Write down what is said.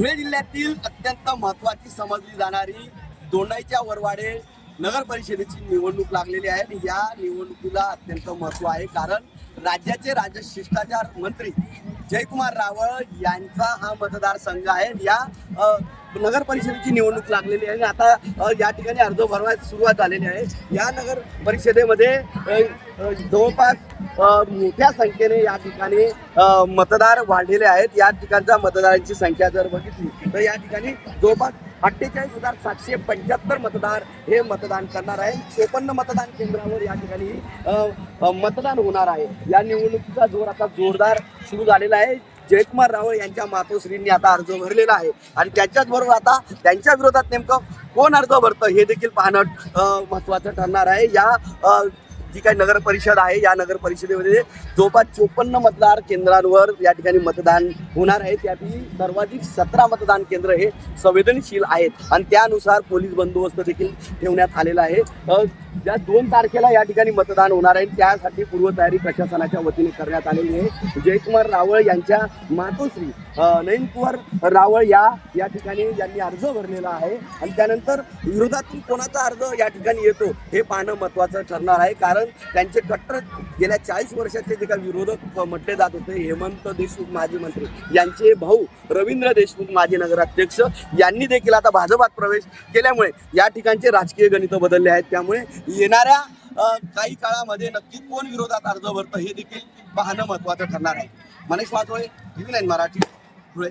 धुळे जिल्ह्यातील अत्यंत महत्वाची समजली जाणारी दोंडाईच्या वरवाडे नगर परिषदेची निवडणूक लागलेली आहे आणि या निवडणुकीला अत्यंत महत्त्व आहे. कारण राज्याचे राजशिष्टाचार मंत्री जयकुमार रावळ यांचा हा मतदारसंघ आहे या नगर परिषदेची निवडणूक लागलेली आहे. आणि आता या ठिकाणी अर्ज भरवायला सुरुवात झालेली आहे. या नगर परिषदेमध्ये जवळपास मोठ्या संख्येने या ठिकाणी मतदार वाढलेले आहेत. या ठिकाणच्या मतदारांची संख्या जर बघितली तर या ठिकाणी जवळपास अठ्ठेचाळीस हजार सातशे पंच्याहत्तर मतदार हे मतदान करणार आहे चोपन्न मतदान केंद्रावर या ठिकाणी मतदान होणार आहे. या निवडणुकीचा जोर आता जोरदार सुरू झालेला आहे. जयकुमार रावळ यांच्या मातोश्रींनी आता अर्ज भरलेला आहे. आणि त्याच्याच बरोबर आता त्यांच्या विरोधात नेमकं कोण अर्ज भरतं हे देखील पाहणं महत्त्वाचं ठरणार आहे. या जी काही नगर परिषद आहे या नगर परिषदेमध्ये जवळपास चोपन्न मतदार केंद्रांवर या ठिकाणी मतदान होणार आहे त्यापैकी सर्वाधिक सतरा मतदान केंद्र हे संवेदनशील आहेत. आणि त्यानुसार पोलीस बंदोबस्त देखील ठेवण्यात आलेला आहे. ज्या दोन तारखेला या ठिकाणी मतदान होणार आहे त्यासाठी पूर्वतयारी प्रशासनाच्या वतीने करण्यात आलेली आहे. जयकुमार रावळ यांच्या मातोश्री अ, नयनकुमार रावळ या या ठिकाणी यांनी अर्ज भरलेला आहे. आणि त्यानंतर विरोधातून कोणाचा अर्ज या ठिकाणी येतो हे पाहणं महत्त्वाचं ठरणार आहे. कारण त्यांचे कट्टर गेल्या चाळीस वर्षाचे जे काही विरोधक म्हटले जात होते हेमंत देशमुख माजी मंत्री यांचे भाऊ रवींद्र देशमुख माजी नगराध्यक्ष यांनी देखील आता भाजपात प्रवेश केल्यामुळे या ठिकाणचे राजकीय गणित बदलले आहेत. त्यामुळे येणाऱ्या काही काळामध्ये नक्की कोण विरोधात अर्ज भरतं हे देखील पाहणं महत्त्वाचं ठरणार आहे. Manish Wachole TV nine Marathi Dhule.